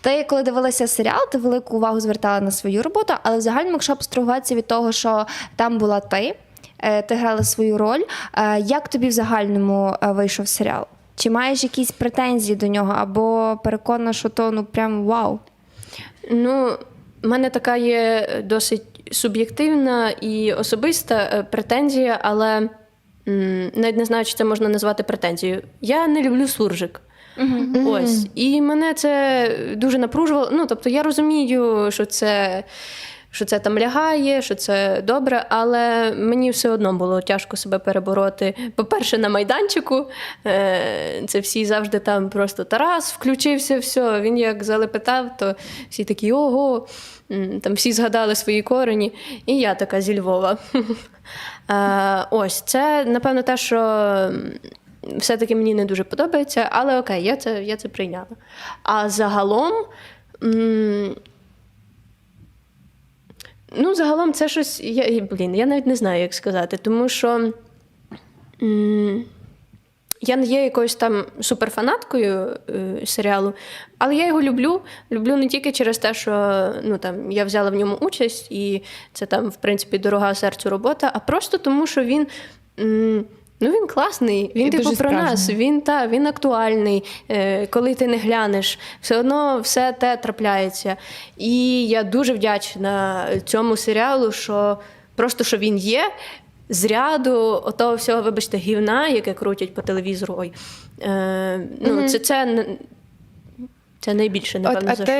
Ти, коли дивилася серіал, ти велику увагу звертала на свою роботу, але в якщо абстрагуватися від того, що там була ти, е, ти грала свою роль. е, Як тобі в загальному е, вийшов серіал? Чи маєш якісь претензії до нього, або переконана, що то ну прям вау? Ну, в мене така є досить суб'єктивна і особиста претензія, але навіть не знаю, чи це можна назвати претензією. Я не люблю суржик. Ось. І мене це дуже напружувало. Ну, тобто, я розумію, що це. Що це там лягає, що це добре, але мені все одно було тяжко себе перебороти. По-перше, на майданчику е, це всі завжди там просто Тарас включився, все. Він як залепетав, то всі такі ого, там всі згадали свої корені, і я така зі Львова. Е, Ось це, напевно, те, що все-таки мені не дуже подобається, але окей, я це, я це прийняла. А загалом. Ну, загалом, це щось. Я, блін, я навіть не знаю, як сказати, тому що м, я не є якоюсь там суперфанаткою е, серіалу, але я його люблю. Люблю не тільки через те, що ну, там, я взяла в ньому участь, і це там, в принципі, дорога серцю робота, а просто тому, що він. м, Ну, він класний, він І типу дуже про нас, він та він актуальний. Е, коли ти не глянеш, все одно все те трапляється. І я дуже вдячна цьому серіалу, що просто що він є. З ряду отого всього, вибачте, гівна, яке крутять по телевізору. Ой. Е, ну, це, це, це найбільше, От, напевно, а за що.